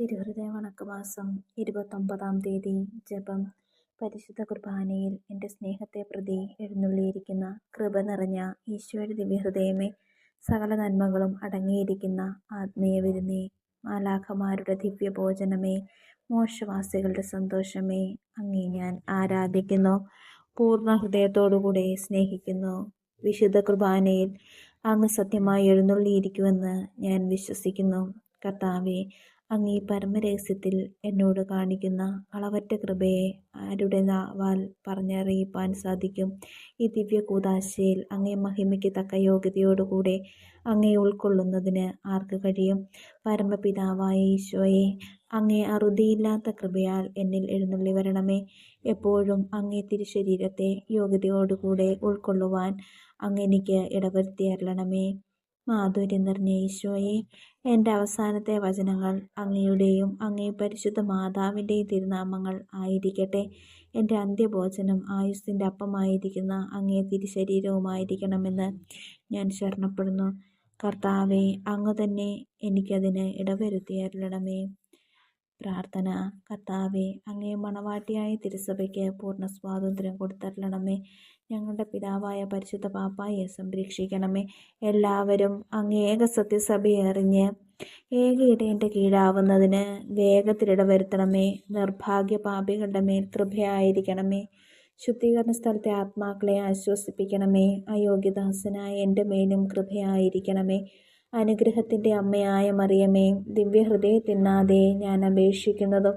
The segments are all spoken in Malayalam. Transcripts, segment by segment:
തിരുഹൃദയ വണക്കമാസം ഇരുപത്തൊമ്പതാം തീയതി ജപം. പരിശുദ്ധ കുർബാനയിൽ എന്റെ സ്നേഹത്തെ പ്രതി എഴുന്നള്ളിയിരിക്കുന്ന കൃപ നിറഞ്ഞ ഈശോയുടെ ദിവ്യഹൃദയമേ സകല നന്മകളും അടങ്ങിയിരിക്കുന്ന ആത്മീയ വിരുന്നേ മാലാഖമാരുടെ ദിവ്യഭോജനമേ മോശവാസികളുടെ സന്തോഷമേ അങ്ങേ ഞാൻ ആരാധിക്കുന്നു. പൂർണ ഹൃദയത്തോടുകൂടെ സ്നേഹിക്കുന്നു. വിശുദ്ധ കുർബാനയിൽ അങ്ങ് സത്യമായി എഴുന്നള്ളിയിരിക്കുമെന്ന് ഞാൻ വിശ്വസിക്കുന്നു. കർത്താവെ അങ്ങീ പരമരഹസ്യത്തിൽ എന്നോട് കാണിക്കുന്ന അളവറ്റ കൃപയെ ആരുടെ നാവാൽ പറഞ്ഞറിയിപ്പാൻ സാധിക്കും. ഈ ദിവ്യ കൂതാശയിൽ അങ്ങേ മഹിമയ്ക്ക് തക്ക യോഗ്യതയോടുകൂടെ അങ്ങേ ഉൾക്കൊള്ളുന്നതിന് ആർക്ക് കഴിയും? പരമപിതാവായ ഈശോയെ അങ്ങേ അറുതിയില്ലാത്ത കൃപയാൽ എന്നിൽ എഴുന്നള്ളി വരണമേ. എപ്പോഴും അങ്ങേ തിരുശരീരത്തെ യോഗ്യതയോടുകൂടെ ഉൾക്കൊള്ളുവാൻ അങ്ങെനിക്ക് ഇടവരുത്തി അരുളണമേ. മാധുര്യം നിറഞ്ഞ ഈശോയെ എന്റെ അവസാനത്തെ വചനങ്ങൾ അങ്ങയുടെയും അങ്ങേ പരിശുദ്ധ മാതാവിന്റെയും തിരുനാമങ്ങൾ ആയിരിക്കട്ടെ. എന്റെ അന്ത്യഭോജനം ആയുസ്സിന്റെ അപ്പമായിരിക്കുന്ന അങ്ങേ തിരുശരീരവുമായിരിക്കണമെന്ന് ഞാൻ ശരണപ്പെടുന്നു. കർത്താവെ അങ്ങ് തന്നെ എനിക്കതിന് ഇടവരുത്തിയരുളണമേ പ്രാർത്ഥന. കർത്താവെ അങ്ങേ മണവാട്ടിയായ തിരുസഭയ്ക്ക് പൂർണ സ്വാതന്ത്ര്യം കൊടുത്തരളണമേ. ഞങ്ങളുടെ പിതാവായ പരിശുദ്ധ പാപ്പായെ സംരക്ഷിക്കണമേ. എല്ലാവരും അങ്ങ് ഏക സത്യസഭയെ അറിഞ്ഞ് ഏക ഇടയന്റെ കീഴാവുന്നതിന് വേഗത്തിലിട വരുത്തണമേ നിർഭാഗ്യ പാപികളുടെ മേൽ കൃപയായിരിക്കണമേ. ശുദ്ധീകരണ സ്ഥലത്തെ ആത്മാക്കളെ ആശ്വസിപ്പിക്കണമേ. അയോഗ്യദാസനായ എന്റെ മേലും കൃപയായിരിക്കണമേ. അനുഗ്രഹത്തിന്റെ അമ്മയായ മറിയമേ തിന്നാതെ ഞാൻ അപേക്ഷിക്കുന്നതും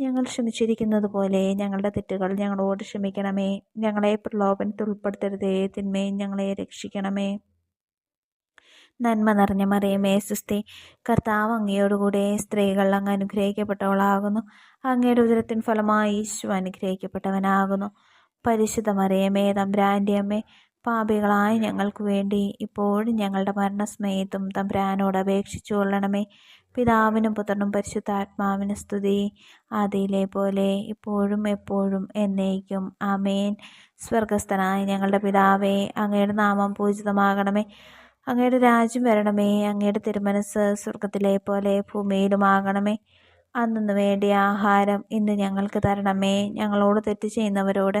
ഞങ്ങൾ ക്ഷമിച്ചിരിക്കുന്നത് പോലെ ഞങ്ങളുടെ തെറ്റുകൾ ഞങ്ങളോട് ക്ഷമിക്കണമേ. ഞങ്ങളെ പ്രലോഭനത്തിൽ ഉൾപ്പെടുത്തരുതേ. തിന്മയും ഞങ്ങളെ രക്ഷിക്കണമേ. നന്മ നിറഞ്ഞ മറിയമേ സുസ്തി. കർത്താവ് അങ്ങയോടുകൂടെ സ്ത്രീകൾ അങ്ങ് അനുഗ്രഹിക്കപ്പെട്ടവളാകുന്നു. അങ്ങയുടെ ഉദരത്തിൻ ഫലമായി ഈശു അനുഗ്രഹിക്കപ്പെട്ടവനാകുന്നു. പരിശുദ്ധ മറിയമേ തമ്പ്രാന്റെ അമ്മേ പാപികളായ ഞങ്ങൾക്ക് വേണ്ടി ഇപ്പോഴും ഞങ്ങളുടെ മരണസമയത്തും തമ്പ്രാനോട് അപേക്ഷിച്ചു കൊള്ളണമേ. പിതാവിനും പുത്രനും പരിശുദ്ധാത്മാവിന് സ്തുതി. അതിലെ പോലെ ഇപ്പോഴും എപ്പോഴും എന്നേക്കും. ആമേൻ. സ്വർഗസ്ഥനായ ഞങ്ങളുടെ പിതാവേ അങ്ങയുടെ നാമം പൂജിതമാകണമേ. അങ്ങയുടെ രാജ്യം വരണമേ. അങ്ങയുടെ തിരുമനസ് സ്വർഗത്തിലെ പോലെ ഭൂമിയിലുമാകണമേ. അന്നു വേണ്ടിയ ആഹാരം ഇന്ന് ഞങ്ങൾക്ക് തരണമേ. ഞങ്ങളോട് തെറ്റ് ചെയ്യുന്നവരോട്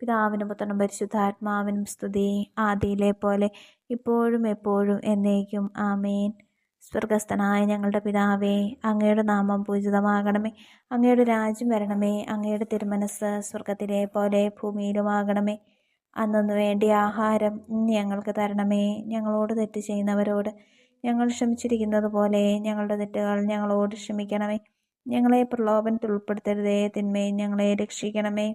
പിതാവിനും പുത്രനും പരിശുദ്ധാത്മാവിനും സ്തുതി. ആദിയിലെ പോലെ ഇപ്പോഴും എപ്പോഴും എന്നേക്കും. ആമേൻ. സ്വർഗസ്ഥനായ ഞങ്ങളുടെ പിതാവേ അങ്ങയുടെ നാമം പൂജിതമാകണമേ. അങ്ങയുടെ രാജ്യം വരണമേ. അങ്ങയുടെ തിരുമനസ് സ്വർഗത്തിലെ പോലെ ഭൂമിയിലുമാകണമേ. അന്നു വേണ്ടിയ ആഹാരം ഞങ്ങൾക്ക് തരണമേ. ഞങ്ങളോട് തെറ്റ് ചെയ്യുന്നവരോട് ഞങ്ങൾ ക്ഷമിച്ചിരിക്കുന്നത് പോലെ ഞങ്ങളുടെ തെറ്റുകൾ ഞങ്ങളോട് ക്ഷമിക്കണമേ. ഞങ്ങളെ പ്രലോഭനത്തിൽ ഉൾപ്പെടുത്തരുതേ. തിന്മയും ഞങ്ങളെ രക്ഷിക്കണമേ.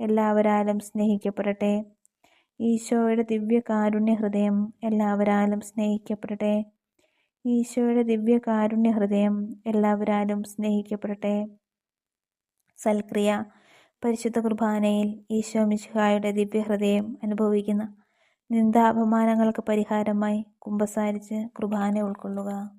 എല്ലാവരാലും സ്നേഹിക്കപ്പെടട്ടെ. ഈശോയുടെ ദിവ്യകാരുണ്യ ഹൃദയം എല്ലാവരാലും സ്നേഹിക്കപ്പെടട്ടെ. ഈശോയുടെ ദിവ്യകാരുണ്യ ഹൃദയം എല്ലാവരാലും സ്നേഹിക്കപ്പെടട്ടെ. സൽക്രിയ പരിശുദ്ധ കുർബാനയിൽ ഈശോ മിശിഹായുടെ ദിവ്യഹൃദയം അനുഭവിക്കുന്ന നിന്ദാപമാനങ്ങൾക്ക് പരിഹാരമായി കുമ്പസാരിച്ച് കുർബാന ഉൾക്കൊള്ളുക.